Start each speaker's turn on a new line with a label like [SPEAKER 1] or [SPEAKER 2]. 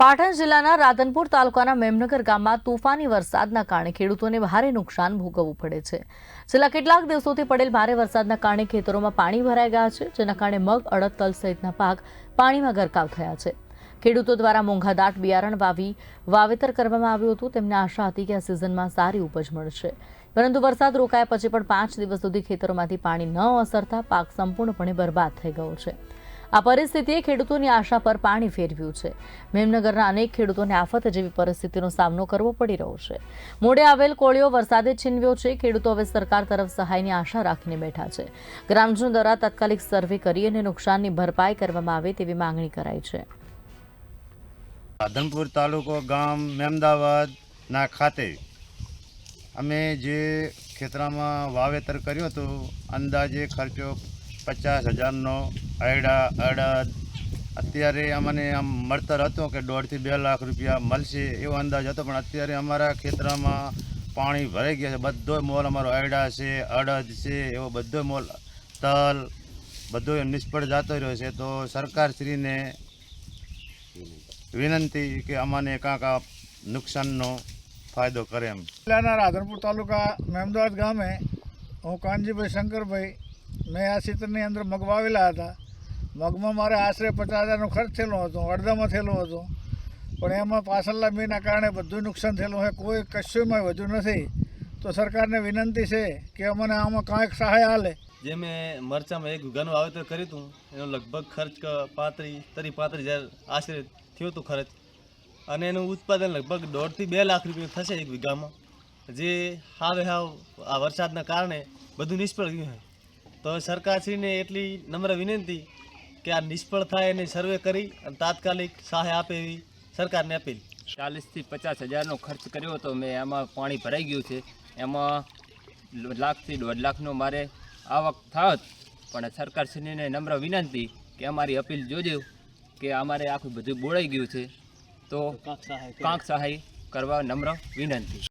[SPEAKER 1] પાટણ જિલ્લાના રાધનપુર તાલુકાના મેમનગર ગામમાં તોફાની વરસાદના કારણે ખેડૂતોને ભારે નુકસાન ભોગવવું પડે છે. છેલ્લા કેટલાક દિવસોથી પડેલ ભારે વરસાદના કારણે ખેતરોમાં પાણી ભરાઈ ગયા છે, જેના કારણે મગ, અડદ, તલ સહિતના પાક પાણીમાં ગરકાવ થયા છે. ખેડૂતો દ્વારા મોંઘાદાટ બિયારણ વાવી, વાવેતર કરવામાં આવ્યું હતું. તેમને આશા હતી કે આ સિઝનમાં સારી ઉપજ મળશે. પરંતુ વરસાદ રોકાયા પછી પણ પાંચ દિવસ સુધી ખેતરોમાંથી પાણી ન અસરતા પાક સંપૂર્ણપણે બરબાદ થઈ ગયો છે. આ પરિસ્થિતિએ ખેડૂતોની આશા પર પાણી ફેરવ્યું છે. મેમનગરના અનેક ખેડૂતોને આફત જેવી પરિસ્થિતિનો સામનો કરવો પડી રહ્યો છે. મોડે આવેલ કોળીઓ વરસાદે છીનવ્યો છે. ખેડૂતો હવે સરકાર તરફ સહાયની આશા રાખીને બેઠા છે. ગ્રામજનો દ્વારા તાત્કાલિક સર્વે કરી અને નુકસાનની ભરપાઈ કરવામાં આવે તેવી માંગણી કરાઈ છે.
[SPEAKER 2] રાધનપુર તાલુકો ગામ મેમદાવાદના ખાતે અમે જે ખેતરામાં વાવેતર કર્યું હતું, અંદાજે ખર્ચો પચાસ હજારનો અયડા અડદ અત્યારે અમને આમ મળતર હતો કે દોઢથી બે લાખ રૂપિયા મળશે એવો અંદાજ હતો, પણ અત્યારે અમારા ખેતરમાં પાણી ભરાઈ ગયા છે. બધો મોલ અમારો અયડા છે, અડદ છે, એવો બધો મોલ, તલ, બધો નિષ્ફળ જતો રહ્યો છે. તો સરકારશ્રીને વિનંતી કે અમને કાંક નુકસાનનો ફાયદો કરે એમ.
[SPEAKER 3] જિલ્લાના રાધનપુર તાલુકા મહેમદાવાદ ગામે હું કાનજીભાઈ શંકરભાઈ મેં આ ક્ષેત્રની અંદર મગ વાવેલા હતા. મગમાં મારે આશરે પચાસ હજારનો ખર્ચ થયેલો હતો, અડધામાં થયેલો હતો. પણ એમાં પાછળના બીના કારણે બધું નુકસાન થયેલું છે કોઈ કશુંમાં વધુ નથી. તો સરકારને વિનંતી છે કે અમને આમાં કાંઈક સહાય હાલે
[SPEAKER 4] જે મેં મરચામાં એક વીઘાનું વાવેતર કર્યું હતું, એનો લગભગ ખર્ચ પાંત્રીસ, તરી પાંત્રીસ હજાર આશરે થયો હતો ખર્ચ. અને એનું ઉત્પાદન લગભગ દોઢથી બે લાખ રૂપિયા થશે એક વીઘામાં. જે હાવે હાવ આ વરસાદના કારણે બધું નિષ્ફળ ગયું છે. તો સરકારશ્રીને એટલી નમ્ર વિનંતી કે આ નિષ્ફળ થાય એને સર્વે કરી અને તાત્કાલિક સહાય આપે એવી સરકારને અપીલ.
[SPEAKER 5] ચાલીસથી પચાસ હજારનો ખર્ચ કર્યો હતો. મેં એમાં પાણી ભરાઈ ગયું છે. એમાં લાખથી દોઢ લાખનો મારે આવક થાત. પણ સરકારશ્રીને નમ્ર વિનંતી કે અમારી અપીલ જોજો કે અમારે આખું બધું બોળાઈ ગયું છે. તો કાંક સહાય કરવા નમ્ર વિનંતી.